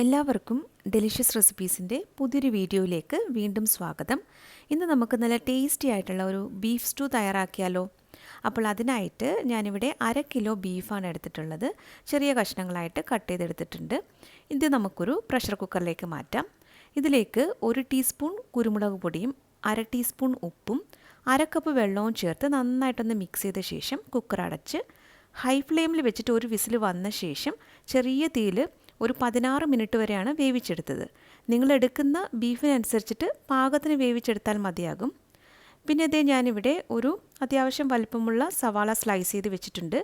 എല്ലാവർക്കും ഡെലിഷ്യസ് റെസിപ്പീസിന്റെ പുതിയൊരു വീഡിയോയിലേക്ക് വീണ്ടും സ്വാഗതം. ഇന്ന് നമുക്ക് നല്ല ടേസ്റ്റി ആയിട്ടുള്ള ഒരു ബീഫ് സ്റ്റൂ തയ്യാറാക്കിയാലോ? അപ്പോൾ അതിനായിട്ട് ഞാനിവിടെ അര കിലോ ബീഫാണ് എടുത്തിട്ടുള്ളത്. ചെറിയ കഷ്ണങ്ങളായിട്ട് കട്ട് ചെയ്തെടുത്തിട്ടുണ്ട്. ഇത് നമുക്കൊരു പ്രഷർ കുക്കറിലേക്ക് മാറ്റാം. ഇതിലേക്ക് ഒരു ടീസ്പൂൺ കുരുമുളക് പൊടിയും അര ടീസ്പൂൺ ഉപ്പും അര കപ്പ് വെള്ളവും ചേർത്ത് നന്നായിട്ടൊന്ന് മിക്സ് ചെയ്ത ശേഷം കുക്കർ അടച്ച് ഹൈ ഫ്ലെയിമിൽ വെച്ചിട്ട് ഒരു വിസിൽ വന്ന ശേഷം ചെറിയ തീയിൽ ഒരു പതിനാറ് മിനിറ്റ് വരെയാണ് വേവിച്ചെടുത്തത്. നിങ്ങൾ എടുക്കുന്ന ബീഫിനനുസരിച്ചിട്ട് പാകത്തിന് വേവിച്ചെടുത്താൽ മതിയാകും. പിന്നെ ഇതേ ഞാനിവിടെ ഒരു അത്യാവശ്യം വലിപ്പമുള്ള സവാള സ്ലൈസ് ചെയ്ത് വെച്ചിട്ടുണ്ട്.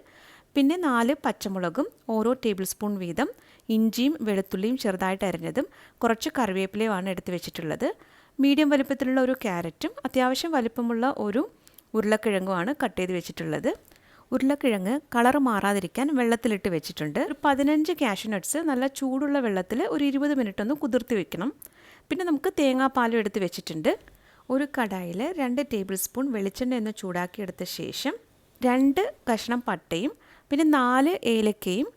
പിന്നെ നാല് പച്ചമുളകും ഓരോ ടേബിൾ സ്പൂൺ വീതം ഇഞ്ചിയും വെളുത്തുള്ളിയും ചെറുതായിട്ട് അരിഞ്ഞതും കുറച്ച് കറിവേപ്പിലയുമാണ് എടുത്ത് വെച്ചിട്ടുള്ളത്. മീഡിയം വലിപ്പത്തിലുള്ള ഒരു ക്യാരറ്റും അത്യാവശ്യം വലിപ്പമുള്ള ഒരു ഉരുളക്കിഴങ്ങുമാണ് കട്ട് ചെയ്ത് വെച്ചിട്ടുള്ളത്. ഉരുളക്കിഴങ്ങ് കളർ മാറാതിരിക്കാൻ വെള്ളത്തിലിട്ട് വെച്ചിട്ടുണ്ട്. ഒരു പതിനഞ്ച് കാഷ്യൂ നട്ട്സ് നല്ല ചൂടുള്ള വെള്ളത്തിൽ ഒരു ഇരുപത് മിനിറ്റ് ഒന്ന് കുതിർത്തി വെക്കണം. പിന്നെ നമുക്ക് തേങ്ങാപ്പാലും എടുത്ത് വെച്ചിട്ടുണ്ട്. ഒരു കടായിൽ രണ്ട് ടേബിൾ സ്പൂൺ വെളിച്ചെണ്ണ ഒന്ന് ചൂടാക്കിയെടുത്ത ശേഷം രണ്ട് കഷ്ണം പട്ടയും പിന്നെ നാല് ഏലക്കയും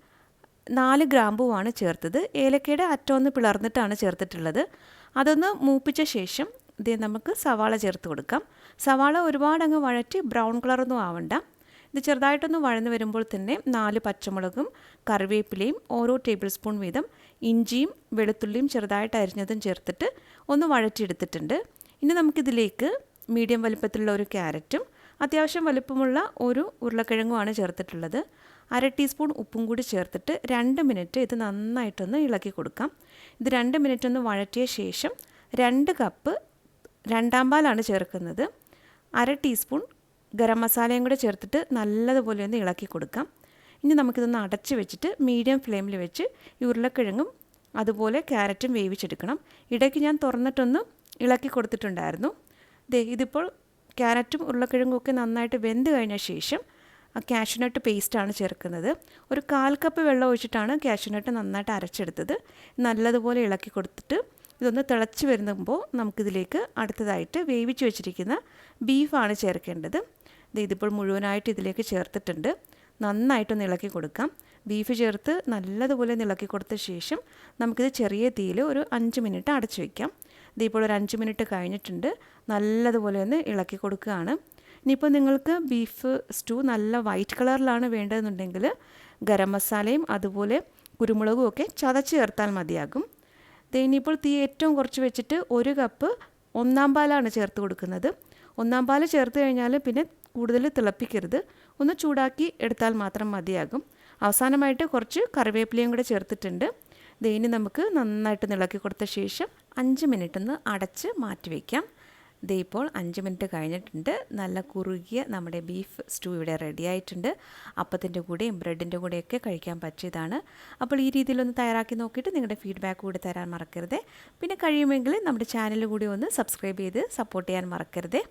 നാല് ഗ്രാമ്പുവാണ് ചേർത്തത്. ഏലക്കയുടെ അറ്റമൊന്ന് പിളർന്നിട്ടാണ് ചേർത്തിട്ടുള്ളത്. അതൊന്ന് മൂപ്പിച്ച ശേഷം ഇതേ നമുക്ക് സവാള ചേർത്ത് കൊടുക്കാം. സവാള ഒരുപാട് അങ്ങ് വഴറ്റി ബ്രൗൺ കളറൊന്നും ആവണ്ട. ഇത് ചെറുതായിട്ടൊന്ന് വഴന്ന് വരുമ്പോൾ തന്നെ നാല് പച്ചമുളകും കറിവേപ്പിലയും ഓരോ ടേബിൾ സ്പൂൺ വീതം ഇഞ്ചിയും വെളുത്തുള്ളിയും ചെറുതായിട്ട് അരിഞ്ഞതും ചേർത്തിട്ട് ഒന്ന് വഴറ്റിയെടുത്തിട്ടുണ്ട്. ഇനി നമുക്കിതിലേക്ക് മീഡിയം വലുപ്പത്തിലുള്ള ഒരു ക്യാരറ്റും അത്യാവശ്യം വലുപ്പമുള്ള ഒരു ഉരുളക്കിഴങ്ങുമാണ് ചേർത്തിട്ടുള്ളത്. അര ടീസ്പൂൺ ഉപ്പും കൂടി ചേർത്തിട്ട് രണ്ട് മിനിറ്റ് ഇത് നന്നായിട്ടൊന്ന് ഇളക്കി കൊടുക്കാം. ഇത് രണ്ട് മിനിറ്റ് ഒന്ന് വഴറ്റിയ ശേഷം രണ്ട് കപ്പ് രണ്ടാം പാലാണ് ചേർക്കുന്നത്. അര ടീസ്പൂൺ ഗരം മസാലയും കൂടെ ചേർത്തിട്ട് നല്ലതുപോലെ ഒന്ന് ഇളക്കി കൊടുക്കാം. ഇനി നമുക്കിതൊന്ന് അടച്ച് വെച്ചിട്ട് മീഡിയം ഫ്ലെയിമിൽ വെച്ച് ഉരുളക്കിഴങ്ങും അതുപോലെ ക്യാരറ്റും വേവിച്ചെടുക്കണം. ഇടയ്ക്ക് ഞാൻ തുറന്നിട്ടൊന്ന് ഇളക്കി കൊടുത്തിട്ടുണ്ടായിരുന്നു. ദേ ഇതിപ്പോൾ ക്യാരറ്റും ഉരുളക്കിഴങ്ങും ഒക്കെ നന്നായിട്ട് വെന്ത് കഴിഞ്ഞ ശേഷം ആ കാഷ്യൂനട്ട് പേസ്റ്റാണ് ചേർക്കുന്നത്. ഒരു കാൽ കപ്പ് വെള്ളം ഒഴിച്ചിട്ടാണ് കാഷ്യൂനട്ട് നന്നായിട്ട് അരച്ചെടുത്തത്. നല്ലതുപോലെ ഇളക്കി കൊടുത്തിട്ട് ഇതൊന്ന് തിളച്ച് വരുമ്പോൾ നമുക്കിതിലേക്ക് അടുത്തതായിട്ട് വേവിച്ച് വെച്ചിരിക്കുന്ന ബീഫാണ് ചേർക്കേണ്ടത്. ഇതിപ്പോൾ മുഴുവനായിട്ട് ഇതിലേക്ക് ചേർത്തിട്ടുണ്ട്. നന്നായിട്ടൊന്ന് ഇളക്കി കൊടുക്കാം. ബീഫ് ചേർത്ത് നല്ലതുപോലെ ഇളക്കി കൊടുത്ത ശേഷം നമുക്കിത് ചെറിയ തീയിൽ ഒരു അഞ്ച് മിനിറ്റ് അടച്ചു വയ്ക്കാം ഇതിപ്പോൾ ഒരു അഞ്ച് മിനിറ്റ് കഴിഞ്ഞിട്ടുണ്ട്. നല്ലതുപോലെ ഒന്ന് ഇളക്കി കൊടുക്കുകയാണ്. ഇനിയിപ്പോൾ നിങ്ങൾക്ക് ബീഫ് സ്റ്റൂ നല്ല വൈറ്റ് കളറിലാണ് വേണ്ടതെന്നുണ്ടെങ്കിൽ ഗരം മസാലയും അതുപോലെ കുരുമുളകും ഒക്കെ ചതച്ച് ചേർത്താൽ മതിയാകും. ഇനിയിപ്പോൾ തീ ഏറ്റവും കുറച്ച് വെച്ചിട്ട് ഒരു കപ്പ് ഒന്നാം പാലാണ് ചേർത്ത് കൊടുക്കുന്നത്. ഒന്നാം പാൽ ചേർത്ത് കഴിഞ്ഞാൽ പിന്നെ കൂടുതൽ തിളപ്പിക്കരുത്. ഒന്ന് ചൂടാക്കി എടുത്താൽ മാത്രം മതിയാകും. അവസാനമായിട്ട് കുറച്ച് കറിവേപ്പിലയും കൂടെ ചേർത്തിട്ടുണ്ട്. ഇനി നമുക്ക് നന്നായിട്ട് ഇളക്കി കൊടുത്ത ശേഷം അഞ്ച് മിനിറ്റ് ഒന്ന് അടച്ച് മാറ്റി വയ്ക്കാം ദേ ഇപ്പോൾ അഞ്ച് മിനിറ്റ് കഴിഞ്ഞിട്ടുണ്ട്. നല്ല കുറുകിയ നമ്മുടെ ബീഫ് സ്റ്റൂ ഇവിടെ റെഡി ആയിട്ടുണ്ട്. അപ്പത്തിന്റെ കൂടെയും ബ്രെഡിന്റെ കൂടെയൊക്കെ കഴിക്കാൻ പറ്റിയതാണ്. അപ്പോൾ ഈ രീതിയിലൊന്ന് തയ്യാറാക്കി നോക്കിയിട്ട് നിങ്ങളുടെ ഫീഡ്ബാക്ക് കൂടി തരാൻ മറക്കരുത്. പിന്നെ കഴിയുമെങ്കിൽ നമ്മുടെ ചാനൽ കൂടി ഒന്ന് സബ്സ്ക്രൈബ് ചെയ്ത് സപ്പോർട്ട് ചെയ്യാൻ മറക്കരുത്.